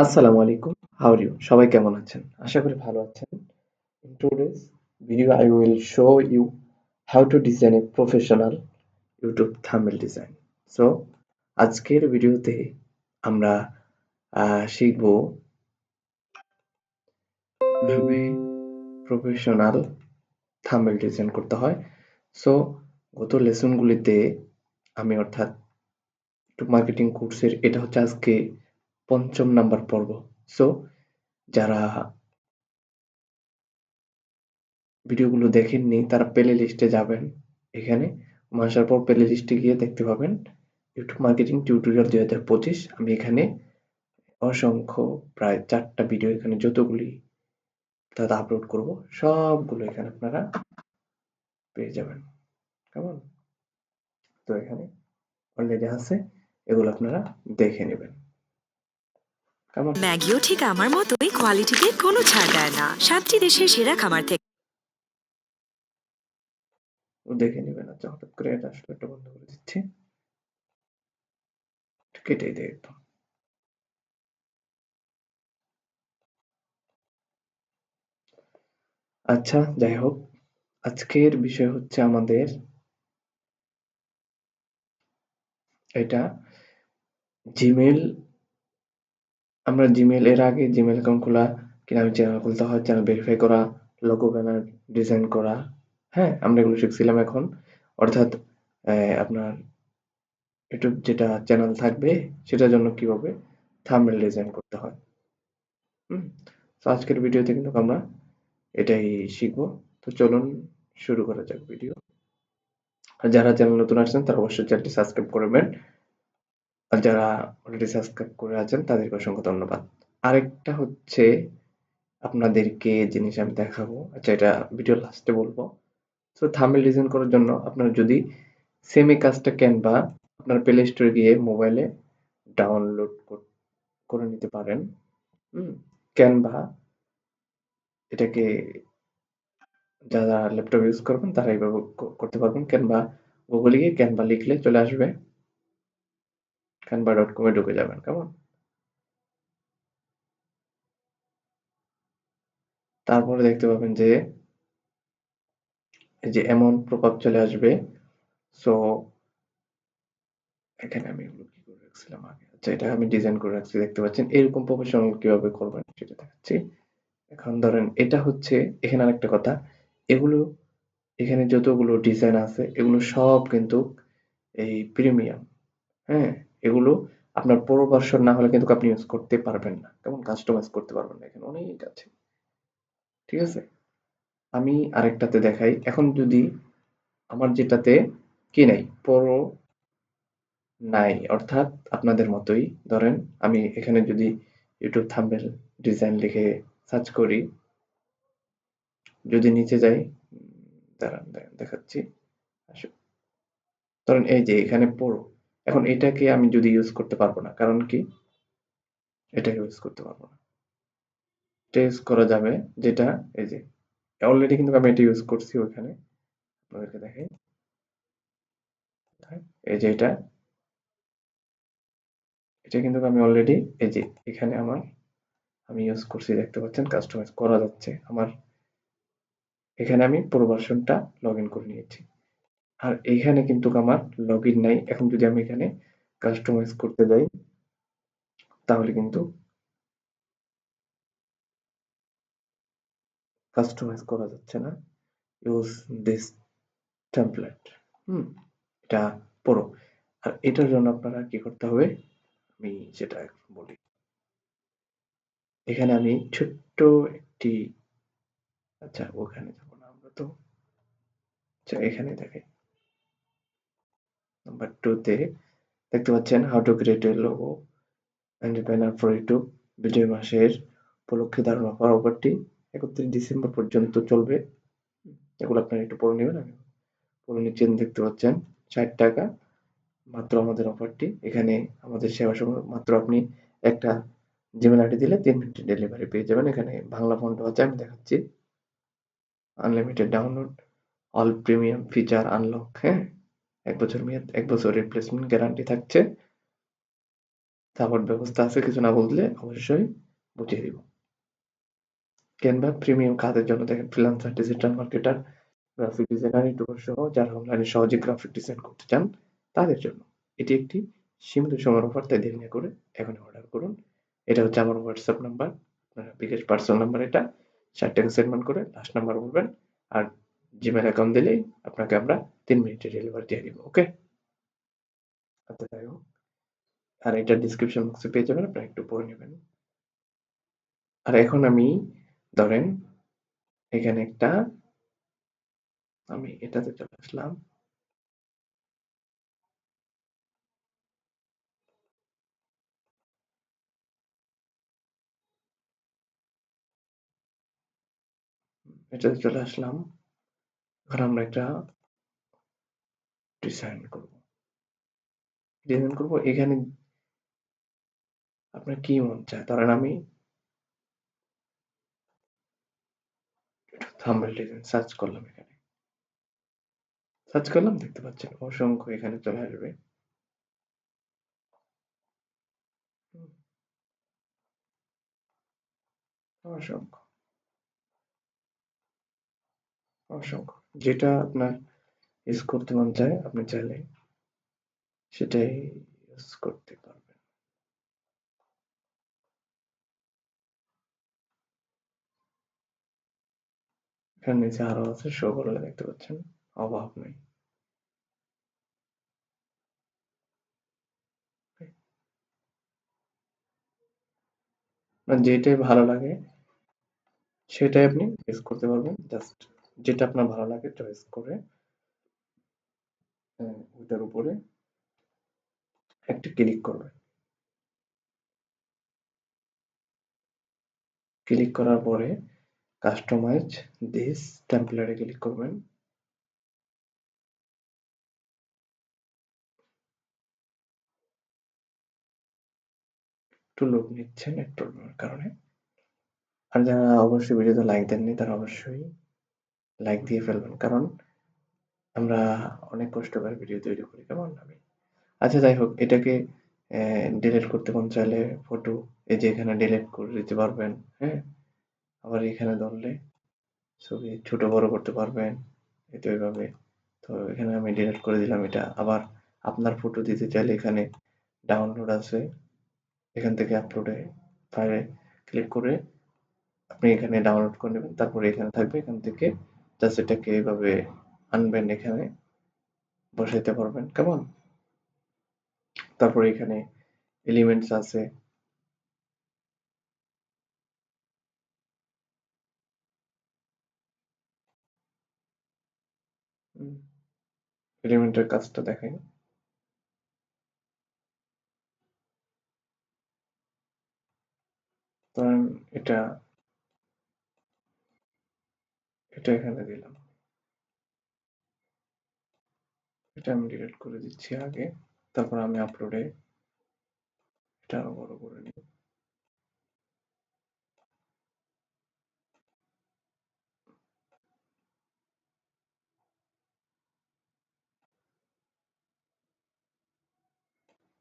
আসসালামু আলাইকুম। How you সবাই কেমন আছেন? আশা করি ভালো আছেন। In today's video, i will show you how to design a professional youtube thumbnail design. So, আজকের ভিডিওতে আমরা শিখব কীভাবে প্রফেশনাল থাম্বনেল ডিজাইন করতে হয়। সো গত লেসনগুলিতে আমি অর্থাৎ ইউটিউব মার্কেটিং কোর্সের এটা হচ্ছে আজকে পঞ্চম নাম্বার পর্ব। সো যারা ভিডিওগুলো দেখেননি, তারা প্লে লিস্টে যাবেন এখানে। আসার পর প্লে লিস্টে গিয়ে দেখতে পাবেন ইউটিউব মার্কেটিং টিউটোরিয়াল দুই হাজার পঁচিশ। আমি এখানে অসংখ্য, প্রায় চারটা ভিডিও এখানে যতগুলি অর্থাৎ আপলোড করব, সবগুলো এখানে আপনারা পেয়ে যাবেন। কেমন? তো এখানে অলরেডি আছে, এগুলো আপনারা দেখে নেবেন। কেমন? ম্যাগিও ঠিক আমার মতোই কোয়ালিটিতে কোনো ছাড় দেয় না। সাতটি দেশের সেরা খামার থেকে দেখে নেবেন আচ্ছা হঠাৎ করে এটা আসলে একটা বন্ধ করে দিচ্ছি। কেটেই দেয় একদম। আচ্ছা যাই হোক আজকের বিষয় হচ্ছে আমাদের এটা জিমেল আমরা জিমেল এর আগে জিমেল অ্যাকাউন্ট খোলা কীভাবে চ্যানেল খুলতে হয় চ্যানেল ভেরিফাই করা লোগো ব্যানার ডিজাইন করা হ্যাঁ আমরা এগুলো শিখছিলাম এখন। অর্থাৎ আপনার ইউটিউব যেটা চ্যানেল থাকবে, সেটার জন্য কীভাবে থাম্বনেল ডিজাইন করতে হয়। হুম, তো আজকের ভিডিওতে কিন্তু আমরা এটাই শিখব। তো চলুন শুরু করা যাক ভিডিও আর যারা চ্যানেল নতুন আসছেন, তারা অবশ্যই চ্যানেলটি সাবস্ক্রাইব করবেন আর যারা অলরেডি সাবস্ক্রাইব করে আছেন, তাদেরকে অসংখ্য ধন্যবাদ। আরেকটা হচ্ছে আপনাদেরকে জিনিস আমি দেখাবো। আচ্ছা এটা ভিডিও লাস্টে বলব। সো থাম্বনেল ডিজাইন করার জন্য আপনারা যদি সেম কাজটা ক্যানভা আপনার প্লে স্টোরে গিয়ে মোবাইলে ডাউনলোড করে নিতে পারেন ক্যানভা এটাকে যারা ল্যাপটপ ইউজ করবেন, তারা এইভাবে করতে পারবেন। ক্যানভা গুগলে গিয়ে ক্যানভা লিখলে চলে আসবে। ক্যানভা ডট কমে ঢুকে যাবেন, কেমন? তারপরে দেখতে পাবেন যে, এই যে এমন প্রপাপ চলে আসবে। সো এখানে আমি এগুলো কি করে রাখছিলাম আগে? আচ্ছা এটা আমি ডিজাইন করে রাখছি, দেখতে পাচ্ছেন। এরকম প্রফেশনাল কীভাবে করবেন সেটা দেখাচ্ছি। এখন ধরেন এটা হচ্ছে, এখানে আরেকটা কথা, এগুলো, এখানে যতগুলো ডিজাইন আছে, এগুলো সব কিন্তু এই প্রিমিয়াম হ্যাঁ? এগুলো আপনার পুরো ভার্সন না হলে কিন্তু আপনি ইউজ করতে পারবেন না। কেমন কাস্টমাইজ করতে পারবেন না এখানে? অনেক আছে। ঠিক আছে? আমি আরেকটাতে দেখাই। এখন যদি আমার যেটাতে কি নাই? পুরো নাই, অর্থাৎ আপনাদের মতোই। ধরেন, আমি এখানে যদি ইউটিউব থাম্বেল ডিজাইন লিখে সার্চ করি, যদি নিচে যাই দাঁড়ান দেখাচ্ছি। আসো। ধরেন এই যে এখানে পুরো এখন এটাকে আমি যদি ইউজ করতে পারব না, কারণ কি? এটাকে ইউজ করতে পারব না। এটা ইউজ করা যাবে যেটা, এই যে অলরেডি কিন্তু আমি এটা ইউজ করছি ওখানে আপনাদেরকে দেখাই। এই যে এটা। এটা কিন্তু আমি অলরেডি এই যে, এখানে আমার, আমি ইউজ করছি, দেখতে পাচ্ছেন কাস্টমাইজ করা যাচ্ছে। আমার, এখানে আমি পুরো ভার্সনটা লগ ইন করে নিয়েছি। আর এখানে কিন্তু আমার লগ ইন নাই। এখন যদি আমি এখানে কাস্টমাইজ করতে যাই, তাহলে কিন্তু কাস্টমাইজ করা যাচ্ছে না। ইউজ দিস টেমপ্লেট হুম, এটা পুরো আর এটার জন্য আপনারা কি করতে হবে, আমি সেটা বলি। এখানে আমি ছোট্ট একটি আচ্ছা ওখানে যাব না আমরা তো। আচ্ছা এখানে দেখাই। নাম্বার টু তে দেখতে পাচ্ছেন how to create a logo and banner for YouTube বিজয় মাসের উপলক্ষে ধারণা করা অফারটি একত্রিশ ডিসেম্বর পর্যন্ত চলবে। এগুলো আপনারা একটু পড়ে নেবেন, আমি পড়ে নিচ্ছেন দেখতে পাচ্ছেন, ষাট টাকা মাত্র আমাদের অফারটি এখানে আমাদের সেবা সময় মাত্র আপনি একটা জিমেল আইডি দিলে তিন মিনিটের ডেলিভারি পেয়ে যাবেন। এখানে বাংলা ফন্ট আছে, আমি দেখাচ্ছি। Unlimited download all premium feature unlock হ্যাঁ? এক বছর মেয়াদ, এক বছর রিপ্লেসমেন্ট গ্যারান্টি থাকছে। সাপোর্ট ব্যবস্থা আছে কিছু না বুঝলে অবশ্যই বুঝিয়ে দিব। ক্যানভা প্রিমিয়াম কাজের জন্য দেখেন freelancer digital marketer graphic designer YouTuber সহ যারা অনলাইনে সহজে গ্রাফিক ডিজাইন করতে চান, তাদের জন্য এটি একটি সীমিত সময়ের অফার তাই দেরি না করে এখন অর্ডার করুন। এটা হচ্ছে আমার WhatsApp number bKash personal number এটা ষাট টাকা সেটমেন্ট করে লাস্ট নাম্বার বলবেন। আর জিমেল অ্যাকাউন্ট দিলেই আপনাকে আমরা তিন মিনিটে ডেলিভারি দিয়ে দিব ওকে আচ্ছা যাই হোক। আর এটা ডিসক্রিপশন বক্সে পেয়ে যাবেন, আপনারা একটু পড়ে নেবেন। আর এখন আমি, ধরেন, এখানে একটা, আমি এটাতে চলে আসলাম। এটাতে চলে আসলাম। এখন আমরা একটা ডিজাইন করব ডিজাইন করব এখানে আপনার কি মন চায়? ধরেন আমি থাম্বনেল ডিজাইন সার্চ করলাম এখানে। সার্চ করলাম দেখতে পাচ্ছেন অসংখ্য এখানে চলে আসবে। অসংখ্য। অসংখ্য। যেটা আপনার ইউজ করতে মন চায়, আপনি চাইলে সেটাই ইউজ করতে পারবেন। এখানে নিচে আরও আছে শো করলে দেখতে পাচ্ছেন, অভাব নেই। যেটাই ভালো লাগে, সেটাই আপনি ইউজ করতে পারবেন জাস্ট যেটা আপনার ভালো লাগে চয়েস করে আহ, ওটার উপরে একটা ক্লিক করবেন। ক্লিক করার পরে কাস্টমাইজ দিস টেমপ্লেটে ক্লিক করবেন। একটু লোক নিচ্ছেন একটু কারণে। আর যারা অবশ্যই ভিডিওতে লাইক দেননি তারা অবশ্যই লাইক দিয়ে ফেলবেন। কারণ আমরা অনেক কষ্ট করে ভিডিও তৈরি করি, কেমন? আমি আচ্ছা যাই হোক, এটাকে ডিলিট করতে মন চাইলে ফটো এই যে এখানে ডিলিট করে দিতে পারবেন হ্যাঁ? আবার এখানে ধরলে ছবি ছোট বড় করতে পারবেন, এই তো এইভাবে। তো এখানে আমি ডিলিট করে দিলাম এটা। আবার আপনার ফটো দিতে চাইলে এখানে ডাউনলোড আছে। এখান থেকে আপলোডে ফাইলে ক্লিক করে আপনি এখানে ডাউনলোড করে নেবেন। তারপরে এখানে থাকবে এখান থেকে জাস্ট এটাকে এইভাবে আনবেন এখানে, বসাইতে পারবেন, কেমন? তারপরে এখানে এলিমেন্টস আছে। এলিমেন্টের কাজটা দেখাই। ধরেন এটা এটা এখানে দিলাম। এটা আমি ডিলিট করে দিচ্ছি আগে। তারপর আমি আপলোডে এটা আরও বড় করে নিই।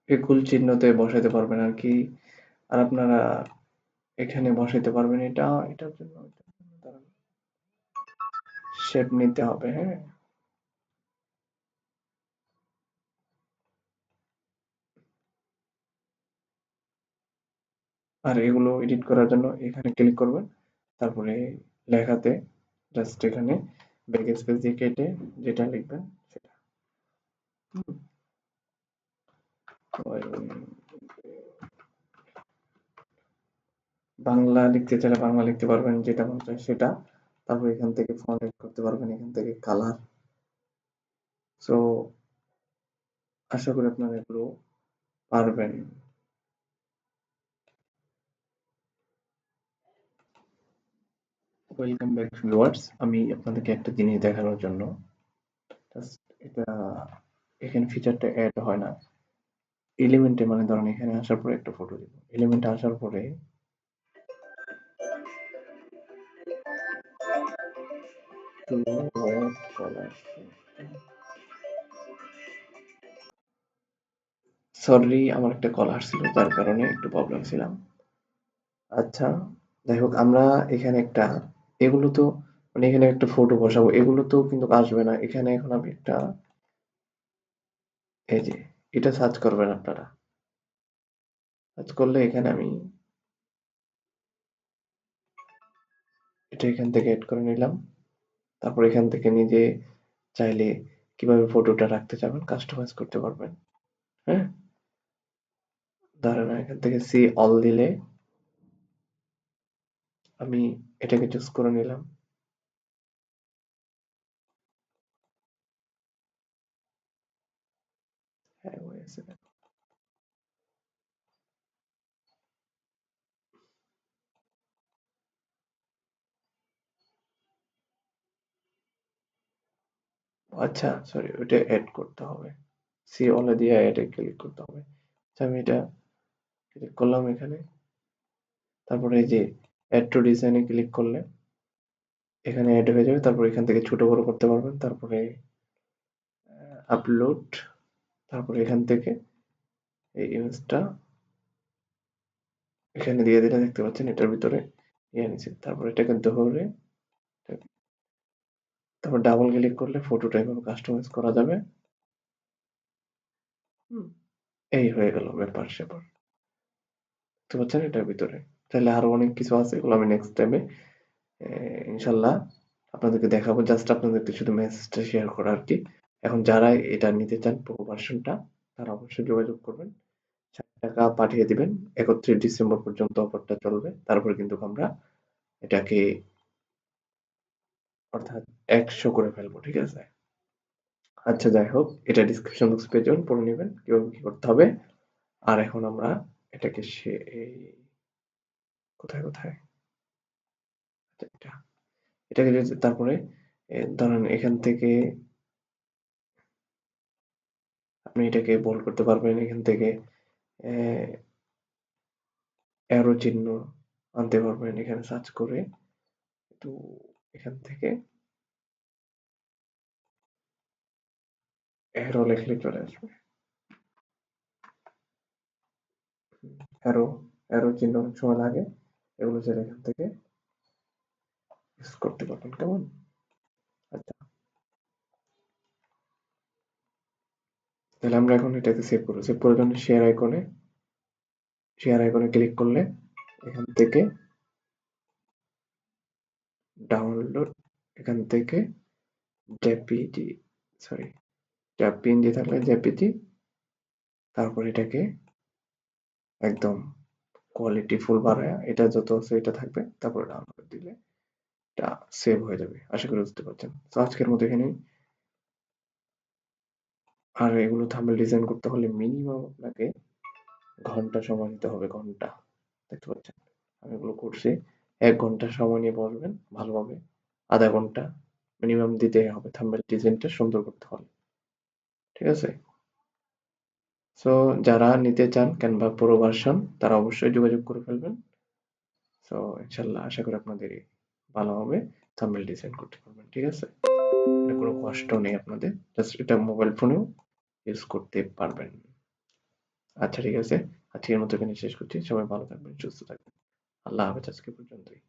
একুল চিহ্নতে বসাতে পারবেন আর কি। আর আপনারা এখানে বসাইতে পারবেন এটা, এটার জন্য শেপ নিতে হবে হ্যাঁ। আর এগুলো এডিট করার জন্য এখানে ক্লিক করবেন, তারপরে লেখাতে জাস্ট এখানে ব্যাক স্পেস দিয়ে কেটে যেটা লিখবেন সেটা। বাংলা লিখতে চাইলে বাংলা লিখতে পারবেন যেটা মনে চায় সেটা। তারপর এখান থেকে ফন্ট এড করতে পারবেন, এখান থেকে কালার সো আশা করি আপনারা এগুলো পারবেন। ওয়েলকাম ব্যাক ভিউয়ার্স আমি আপনাদেরকে একটা জিনিস দেখানোর জন্য। এটা, এখানে ফিচারটা অ্যাড হয় না। এলিমেন্টে মানে ধরেন এখানে আসার পরে একটা ফটো দিব। এলিমেন্টে আসার পরে সরি আমার একটা কল আসছিল যার কারণে একটু প্রবলেম ছিলাম। আচ্ছা যাই হোক, আমরা এখানে একটা, এগুলো তো মানে এখানে একটা ফটো বসাবো, এগুলো তো কিন্তু আসবে না। এখানে এখন আমি একটা, এই যে, এটা সার্চ করবেন আপনারা। সার্চ করলে এখানে আমি, এটা এখান থেকে এড করে নিলাম। তারপর এখান থেকে নিজে চাইলে কীভাবে ফটোটা রাখতে চাবেন কাস্টমাইজ করতে পারবেন। হ্যাঁ? ধরেন এখান থেকে সি অল দিলে আমি এটাকে চুজ করে নিলাম। হ্যাঁ আচ্ছা সরি ওটা অ্যাড করতে হবে। সি অলে দিয়ে অ্যাডে ক্লিক করতে হবে। আচ্ছা আমি এটা ক্লিক করলাম এখানে। তারপরে এই যে অ্যাড টু ডিজাইনে ক্লিক করলে, এখানে অ্যাড হয়ে যাবে। তারপর এখান থেকে ছোট বড় করতে পারবেন। তারপরে আপলোড তারপরে এখান থেকে এই ইমেজটা এখানে দিয়ে দিলে দেখতে পাচ্ছেন, এটার ভিতরে ইয়ে নিচে তারপর এটাকে ধরে তারপর ডাবল ক্লিক করলে ফটোটা এভাবে কাস্টমাইজ করা যাবে। হুম, এই হয়ে গেল ব্যাপার স্যাপার দেখতে পাচ্ছেন এটার ভিতরে? তাহলে আরও অনেক কিছু আছে এগুলো আমি নেক্সট টাইমে ইনশাল্লাহ আপনাদেরকে দেখাবো। জাস্ট আপনাদেরকে শুধু মেসেজটা শেয়ার করা আর কি এখন যারা এটা নিতে চান প্রো ভার্সনটা তারা অবশ্যই যোগাযোগ করবেন। টাকা পাঠিয়ে দিবেন। একত্রিশ ডিসেম্বর পর্যন্ত অফারটা চলবে। তারপর কিন্তু আমরা এটাকে অর্থাৎ একশো করে ফেলব ঠিক আছে? আচ্ছা যাই হোক এটা ডিসক্রিপশন বক্স পেয়ে যাবেন পড়ে নেবেন কীভাবে কি করতে হবে। আর এখন আমরা এটাকে সে এই কোথায় কোথায়? আচ্ছা, এটা এটাকে যদি তারপরে ধরেন এখান থেকে আপনি এটাকে বোল্ড করতে পারবেন এখান থেকে অ্যারো চিহ্ন আনতে পারবেন এখানে সার্চ করে তো এখান থেকে অ্যারো লিখলে চলে আসবে। অ্যারো অ্যারো চিহ্ন সময় লাগে, এগুলো যেটা এখান থেকে ইউজ করতে পারবেন, কেমন? আচ্ছা। তাহলে আমরা এখন এটাকে সেভ করব। সেভ করার জন্য শেয়ার আইকনে শেয়ার আইকনে ক্লিক করলে এখান থেকে ডাউনলোড এখান থেকে জেপিজি সরি জেপিএনজি থাকলে জেপিজি তারপর এটাকে একদম কোয়ালিটি ফুল বাড়ায় এটা যত আছে এটা থাকবে, তারপর ডাউনলোড দিলে এটা সেভ হয়ে যাবে। আশা করি বুঝতে পারছেন। তো আজকের মতো এখানে আর এগুলো থাম্বনেল ডিজাইন করতে হলে মিনিমাম আপনাকে ঘণ্টা সময় নিতে হবে, ঘণ্টা। দেখতে পাচ্ছেন? আমি এগুলো করছি। এক ঘণ্টা সময় নিয়ে বসবেন ভালোভাবে। আধা ঘণ্টা মিনিমাম দিতে হবে। থাম্বনেল ডিজাইনটা সুন্দর করতে হলে ঠিক আছে? সো যারা নিতে চান ক্যানভা প্রো ভার্সন তারা অবশ্যই যোগাযোগ করে ফেলবেন। সো ইনশাল্লাহ আশা করি আপনাদের ভালো হবে। থাম্বনেল ডিজাইন করতে পারবেন, ঠিক আছে? এটা কোনো কষ্ট নেই আপনাদের। জাস্ট এটা মোবাইল ফোনেও ইউজ করতে পারবেন। আচ্ছা ঠিক আছে? আজকের মতো এখানে শেষ করছি। সবাই ভালো থাকবেন, সুস্থ থাকবেন। আল্লাহ হাফেজ, আজকে পর্যন্তই।